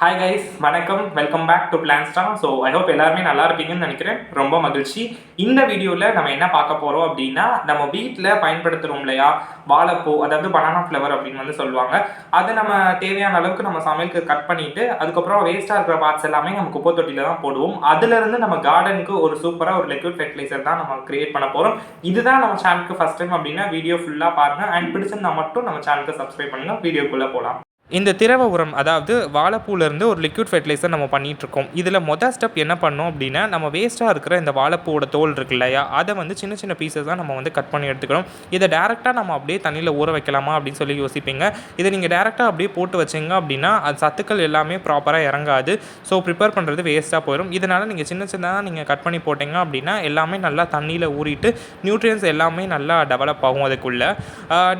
Hi guys வணக்கம். Welcome back to பிளான்ஸ்டா so I hope எல்லாருமே நல்லா இருப்பீங்கன்னு நினைக்கிறேன். ரொம்ப மகிழ்ச்சி. இந்த வீடியோவில் நம்ம என்ன பார்க்க போகிறோம் அப்படின்னா நம்ம வீட்டில் பயன்படுத்துகிறோம் இல்லையா? வாழைப்பூ அதாவது பனானா ஃப்ளவர் அப்படின்னு வந்து சொல்லுவாங்க. அது நம்ம தேவையான அளவுக்கு நம்ம சமையலுக்கு கட் பண்ணிட்டு அதுக்கப்புறம் வேஸ்ட்டாக இருக்கிற பார்ட்ஸ் எல்லாமே நம்ம குப்பை தொட்டியில் தான் போடுவோம். அதுலேருந்து நம்ம கார்டனுக்கு ஒரு சூப்பராக ஒரு லிக்விட் ஃபெர்டிலைசர் தான் நம்ம கிரியேட் பண்ண போகிறோம் இதுதான் நம்ம சேனலுக்கு ஃபஸ்ட் டைம் அப்படின்னா வீடியோ ஃபுல்லாக பாருங்கள் அண்ட் பிடிச்சிருந்தா மட்டும் நம்ம சேனலுக்கு சப்ஸ்கிரைப் பண்ணுங்கள் வீடியோக்குள்ளே போகலாம் இந்த திரவ உரம் அதாவது வாழைப்பூலேருந்து ஒரு லிக்விட் ஃபெர்டிலைசர் நம்ம பண்ணிகிட்ருக்கோம் இதில் மொதல் ஸ்டெப் என்ன பண்ணோம் அப்படின்னா நம்ம வேஸ்ட்டாக இருக்கிற இந்த வாழைப்பூவோட தோல் இருக்கு இல்லையா அதை வந்து சின்ன சின்ன பீசஸாக நம்ம வந்து கட் பண்ணி எடுத்துக்கணும் இதை டேரெக்டாக நம்ம அப்படியே தண்ணியில் ஊற வைக்கலாமா அப்படின்னு சொல்லி யோசிப்பீங்க. இதை நீங்கள் டேரெக்டாக அப்படியே போட்டு வச்சிங்க அப்படின்னா அது சத்துக்கள் எல்லாமே ப்ராப்பராக இறங்காது. ஸோ ப்ரிப்பேர் பண்ணுறது வேஸ்ட்டாக போயிடும் இதனால் நீங்கள் சின்ன சின்னதாக நீங்கள் கட் பண்ணி போட்டிங்க அப்படின்னா எல்லாமே நல்லா தண்ணியில் ஊறிட்டு நியூட்ரியன்ஸ் எல்லாமே நல்லா டெவலப் ஆகும் அதுக்குள்ளே.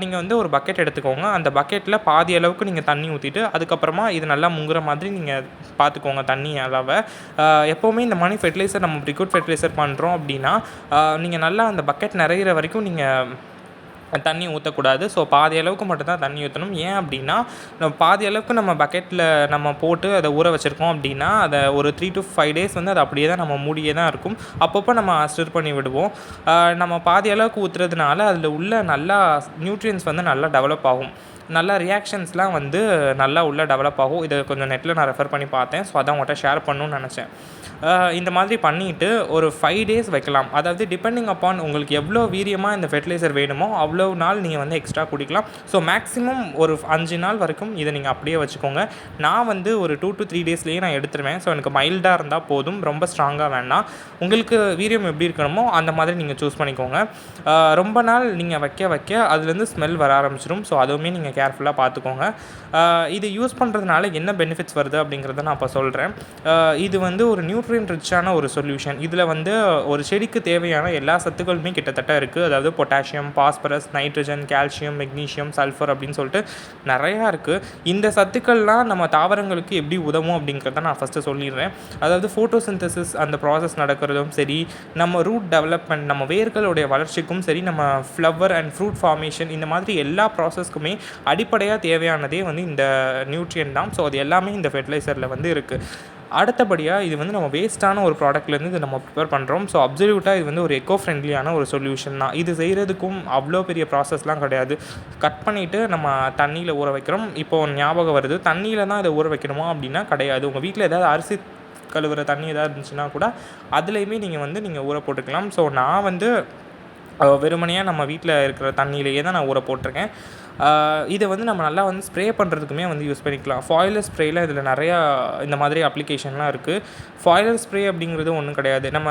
நீங்கள் வந்து ஒரு பக்கெட் எடுத்துக்கோங்க. அந்த பக்கெட்டில் பாதி அளவுக்கு நீங்கள் தண்ணி தண்ணி ஊற்றிட்டு அதுக்கப்புறமா இது நல்லா முங்குற மாதிரி நீங்கள் பார்த்துக்கோங்க தண்ணி அளவை. எப்போவுமே இந்த மாதிரி ஃபெர்டிலைசர் நம்ம லிக்விட் ஃபெர்டிலைசர் பண்ணுறோம் அப்படின்னா நீங்கள் நல்லா அந்த பக்கெட் நிறையிற வரைக்கும் நீங்கள் தண்ணி ஊற்றக்கூடாது ஸோ பாதி அளவுக்கு மட்டும்தான் தண்ணி ஊற்றணும் ஏன் அப்படின்னா நம்ம பாதி அளவுக்கு நம்ம பக்கெட்டில் நம்ம போட்டு அதை ஊற வச்சுருக்கோம் அப்படின்னா அதை ஒரு த்ரீ டு ஃபைவ் டேஸ் வந்து அது அப்படியே தான் நம்ம மூடியே தான் இருக்கும். அப்பப்போ நம்ம ஸ்டிர் பண்ணி விடுவோம். நம்ம பாதி அளவுக்கு ஊற்றுறதுனால அதில் உள்ள நல்லா நியூட்ரியன்ஸ் வந்து நல்லா டெவலப் ஆகும். நல்லா ரியாக்ஷன்ஸ்லாம் வந்து நல்லா உள்ளே டெவலப் ஆகும். இதை கொஞ்சம் நெட்டில் நான் ரெஃபர் பண்ணி பார்த்தேன். ஸோ அதான் உங்கள்கிட்ட ஷேர் பண்ணணும்னு நினச்சேன். இந்த மாதிரி பண்ணிவிட்டு ஒரு ஃபைவ் டேஸ் வைக்கலாம். அதாவது டிபெண்டிங் அப்பான் உங்களுக்கு எவ்வளோ வீரியமாக இந்த ஃபெர்டிலைசர் வேணுமோ அவ்வளோ நாள் நீங்கள் வந்து எக்ஸ்ட்ரா குடிக்கலாம். ஸோ மேக்ஸிமம் ஒரு அஞ்சு நாள் வரைக்கும் இதை நீங்கள் அப்படியே வச்சுக்கோங்க. நான் வந்து ஒரு டூ டு த்ரீ டேஸ்லேயே நான் எடுத்துருவேன். ஸோ எனக்கு மைல்டாக இருந்தால் போதும். ரொம்ப ஸ்ட்ராங்காக வேண்டாம். உங்களுக்கு வீரியம் எப்படி இருக்கணுமோ அந்த மாதிரி நீங்கள் சூஸ் பண்ணிக்கோங்க. ரொம்ப நாள் நீங்கள் வைக்க வைக்க அதுலேருந்து ஸ்மெல் வர ஆரம்பிச்சிடும். ஸோ அதுவுமே நீங்கள் கேர்ஃபுல்லாக பார்த்துக்கோங்க இது யூஸ் பண்ணுறதுனால என்ன பெனிஃபிட்ஸ் வருது அப்படிங்கிறத நான் இப்போ சொல்கிறேன் இது வந்து ஒரு நியூ நியூட்ரியன் ரிச்சான ஒரு சொல்யூஷன் இதில் வந்து ஒரு செடிக்கு தேவையான எல்லா சத்துக்களுமே கிட்டத்தட்ட இருக்குது அதாவது potassium phosphorus nitrogen calcium magnesium sulphur அப்படின்னு சொல்லிட்டு நிறையா இருக்குது இந்த சத்துக்கள்லாம் நம்ம தாவரங்களுக்கு எப்படி உதவும் அப்படிங்கிறத நான் ஃபஸ்ட்டு சொல்லிடுறேன். அதாவது ஃபோட்டோசிந்தசிஸ் அந்த ப்ராசஸ் நடக்கிறதும் சரி நம்ம ரூட் டெவலப்மெண்ட் நம்ம வேர்களுடைய வளர்ச்சிக்கும் சரி நம்ம ஃப்ளவர் அண்ட் ஃப்ரூட் ஃபார்மேஷன் இந்த மாதிரி எல்லா ப்ராசஸ்க்குமே அடிப்படையாக தேவையானதே வந்து இந்த நியூட்ரியன் தான். ஸோ அது எல்லாமே இந்த ஃபெர்டிலைசரில் வந்து இருக்குது அடுத்தபடியாக இது வந்து நம்ம வேஸ்ட்டான ஒரு ப்ராடக்ட்லேருந்து இது நம்ம ப்ரிப்பேர் பண்ணுறோம் ஸோ அப்சல்யூட்டாக இது வந்து ஒரு எக்கோ ஃப்ரெண்ட்லியான ஒரு சொல்யூஷன் தான். இது செய்கிறதுக்கும் அவ்வளோ பெரிய ப்ராசஸ்லாம் கிடையாது. கட் பண்ணிவிட்டு நம்ம தண்ணியில் ஊற வைக்கிறோம். இப்போது ஞாபகம் வருது. தண்ணியில் தான் இதை ஊற வைக்கணுமா அப்படின்னா கிடையாது. உங்கள் வீட்டில் ஏதாவது அரிசி கழுவுற தண்ணி ஏதாவது இருந்துச்சுன்னா கூட அதுலேயுமே நீங்கள் வந்து நீங்கள் ஊற போட்டுக்கலாம். ஸோ நான் வந்து வெறுமனையாக நம்ம வீட்டில் இருக்கிற தண்ணியிலேயே தான் நான் ஊற போட்டிருக்கேன். இதை வந்து நம்ம நல்லா வந்து ஸ்ப்ரே பண்ணுறதுக்குமே வந்து யூஸ் பண்ணிக்கலாம். ஃபாயிலர் ஸ்ப்ரேயில் இதில் நிறையா இந்த மாதிரி அப்ளிகேஷன்லாம் இருக்குது ஃபாயிலர் ஸ்ப்ரே அப்படிங்கிறது ஒன்றும் கிடையாது. நம்ம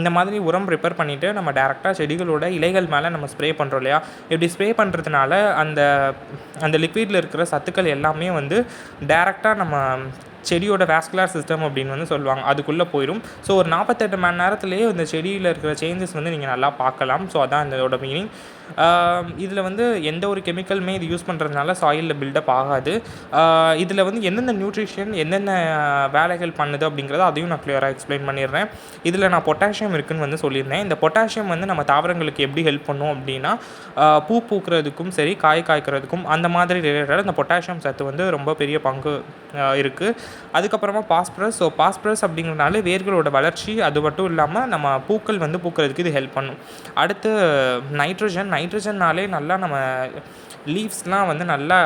இந்த மாதிரி உரம் ப்ரிப்பேர் பண்ணிவிட்டு நம்ம டேரெக்டாக செடிகளோட இலைகள் மேலே நம்ம ஸ்ப்ரே பண்ணுறோம் இல்லையா? இப்படி ஸ்ப்ரே பண்ணுறதுனால அந்த அந்த லிக்விடில் இருக்கிற சத்துக்கள் எல்லாமே வந்து டேரெக்டாக நம்ம செடியோட வேஸ்குலார் சிஸ்டம் அப்படின்னு வந்து சொல்லுவாங்க. அதுக்குள்ளே போயிடும் ஸோ ஒரு நாற்பத்தெட்டு மணி நேரத்துலேயே இந்த செடியில் இருக்கிற சேஞ்சஸ் வந்து நீங்கள் நல்லா பார்க்கலாம். ஸோ அதான் இதோட மீனிங் இதில் வந்து எந்த ஒரு கெமிக்கலுமே இது யூஸ் பண்ணுறதுனால சாயிலில் பில்டப் ஆகாது. இதில் வந்து எந்தெந்த நியூட்ரிஷன் எந்தெந்த வேலைகள் பண்ணுது அப்படிங்கிறத அதையும் நான் கிளியராக எக்ஸ்பிளைன் பண்ணிடுறேன். இதில் நான் பொட்டாசியம் இருக்குன்னு வந்து சொல்லியிருந்தேன். இந்த பொட்டாசியம் வந்து நம்ம தாவரங்களுக்கு எப்படி ஹெல்ப் பண்ணும் அப்படின்னா பூ பூக்கிறதுக்கும் சரி காய் காய்க்கிறதுக்கும் அந்த மாதிரி ரிலேட்டடாக இந்த பொட்டாசியம் சத்து வந்து ரொம்ப பெரிய பங்கு இருக்குது அதுக்கப்புறமா பாஸ்பரஸ். ஸோ பாஸ்பரஸ் அப்படிங்கிறனால வேர்களோட வளர்ச்சி அது மட்டும் இல்லாமல் நம்ம பூக்கள் வந்து பூக்கிறதுக்கு இது ஹெல்ப் பண்ணும். அடுத்து நைட்ரஜன் நைட்ரஜன்னாலே நல்லா நம்ம லீவ்ஸ்லாம் வந்து நல்லா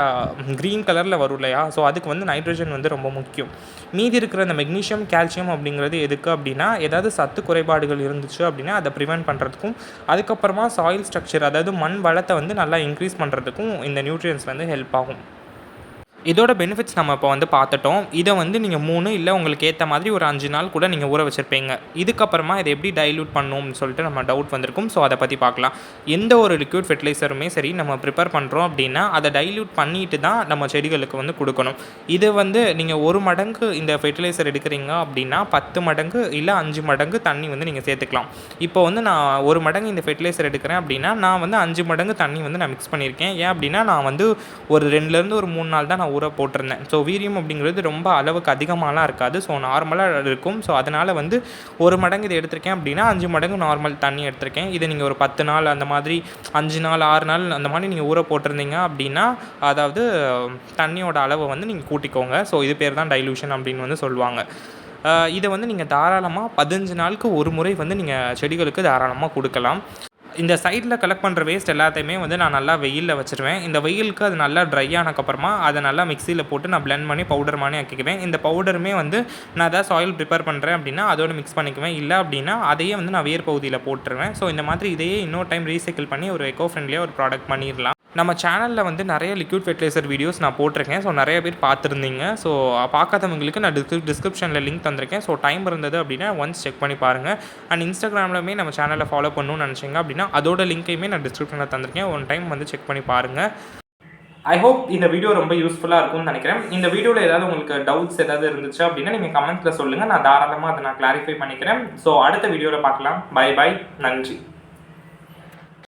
க்ரீன் கலரில் வரும் இல்லையா? ஸோ அதுக்கு வந்து நைட்ரஜன் வந்து ரொம்ப முக்கியம். மீதி இருக்கிற இந்த மெக்னீஷியம் கால்சியம் அப்படிங்கிறது எதுக்கு அப்படின்னா ஏதாவது சத்து குறைபாடுகள் இருந்துச்சு அப்படின்னா அதை ப்ரிவென்ட் பண்ணுறதுக்கும் அதுக்கப்புறமா சாயில் ஸ்ட்ரக்சர் அதாவது மண் வளத்தை வந்து நல்லா இன்க்ரீஸ் பண்ணுறதுக்கும் இந்த நியூட்ரியன்ஸ் வந்து ஹெல்ப் ஆகும். இதோட பெனிஃபிட்ஸ் நம்ம இப்போ வந்து பார்த்துட்டோம். இதை வந்து நீங்கள் மூணு இல்லை உங்களுக்கு ஏற்ற மாதிரி ஒரு அஞ்சு நாள் கூட நீங்கள் ஊற வச்சுருப்பீங்க. இதுக்கப்புறமா இதை எப்படி டைல்யூட் பண்ணணும்னு சொல்லிட்டு நம்ம டவுட் வந்திருக்கும். ஸோ அதை பற்றி பார்க்கலாம். எந்த ஒரு லிக்விட் ஃபெர்டிலைசருமே சரி நம்ம ப்ரிப்பேர் பண்ணுறோம் அப்படின்னா அதை டைல்யூட் பண்ணிட்டு தான் நம்ம செடிகளுக்கு வந்து கொடுக்கணும். இது வந்து நீங்கள் ஒரு மடங்கு இந்த ஃபெர்டிலைசர் எடுக்கிறீங்க அப்படின்னா பத்து மடங்கு இல்லை அஞ்சு மடங்கு தண்ணி வந்து நீங்கள் சேர்த்துக்கலாம். இப்போ வந்து நான் ஒரு மடங்கு இந்த ஃபெர்டிலைசர் எடுக்கிறேன் அப்படின்னா நான் வந்து அஞ்சு மடங்கு தண்ணி வந்து நான் மிக்ஸ் பண்ணியிருக்கேன். ஏன் அப்படின்னா நான் வந்து ஒரு ரெண்டுலேருந்து ஒரு மூணு நாள் தான் நான் ஊற போட்டிருந்தேன். ஸோ வீரியம் அப்படிங்கிறது ரொம்ப அளவுக்கு அதிகமாகலாம் இருக்காது. ஸோ நார்மலாக இருக்கும். ஸோ அதனால் வந்து ஒரு மடங்கு இதை எடுத்திருக்கேன் அப்படின்னா அஞ்சு மடங்கு நார்மல் தண்ணி எடுத்திருக்கேன். இதை நீங்கள் ஒரு பத்து நாள் அந்த மாதிரி அஞ்சு நாள் ஆறு நாள் அந்த மாதிரி நீங்கள் ஊற போட்டிருந்தீங்க அப்படின்னா அதாவது தண்ணியோட அளவை வந்து நீங்கள் கூட்டிக்கோங்க. ஸோ இது பேர் தான் டைலூஷன் அப்படின்னு வந்து சொல்லுவாங்க. இதை வந்து நீங்கள் தாராளமாக பதினஞ்சு நாளுக்கு ஒரு முறை வந்து நீங்கள் செடிகளுக்கு தாராளமாக கொடுக்கலாம். இந்த சைடில் கலெக்ட் பண்ணுற வேஸ்ட் எல்லாத்தையுமே வந்து நான் நல்லா வெயிலில் வச்சுருவேன். இந்த வெயிலுக்கு அது நல்லா ட்ரை ஆனதுக்கப்புறமா அதை நல்லா மிக்சியில் போட்டு நான் பிளெண்ட் பண்ணி பவுடர் மாதிரி ஆக்கிக்குவேன். இந்த பவுடருமே வந்து நான் ஏதாவது சாயில் ப்ரிப்பேர் பண்ணுறேன் அப்படின்னா அதோட மிக்ஸ் பண்ணிக்குவேன். இல்லை அப்படின்னா அதையே வந்து நான் வேர் பகுதியில் போட்டுருவேன். ஸோ இந்த மாதிரி இதையே இன்னொரு டைம் ரீசைக்கிள் பண்ணி ஒரு எக்கோ ஃப்ரெண்ட்லியாக ஒரு ப்ராடக்ட் பண்ணிடலாம் நம்ம சேனலில் வந்து நிறைய லிக்விட் ஃபெர்டிலைசர் வீடியோஸ் நான் போட்டிருக்கேன். ஸோ நிறைய பேர் பார்த்துருந்தீங்க. ஸோ பார்க்காதவங்களுக்கு நான் டிஸ்கிரி டிஸ்கிரிப்ஷனில் லிங்க் தந்திருக்கேன். ஸோ டைம் இருந்தது அப்படின்னா ஒன்ஸ் செக் பண்ணி பாருங்கள் அண்ட் இன்ஸ்டாகிராம்லையுமே நம்ம சேனலை ஃபாலோ பண்ணணும்னு நினச்சிங்க அப்படின்னா அதோட லிங்க்கையுமே நான் டிஸ்கிரிப்ஷனில் தந்திருக்கேன். ஒன் டைம் வந்து செக் பண்ணி பாருங்கள் ஐ ஹோப் இந்த வீடியோ ரொம்ப யூஸ்ஃபுல்லாக இருக்கும்னு நினைக்கிறேன். இந்த வீடியோவில் ஏதாவது உங்களுக்கு டவுட்ஸ் ஏதாவது இருந்துச்சு அப்படின்னா நீங்கள் கமெண்ட்டில் சொல்லுங்கள் நான் தாராளமாக அதை நான் கிளாரிஃபை பண்ணிக்கிறேன். ஸோ அடுத்த வீடியோவில் பார்க்கலாம். பை பை நன்றி.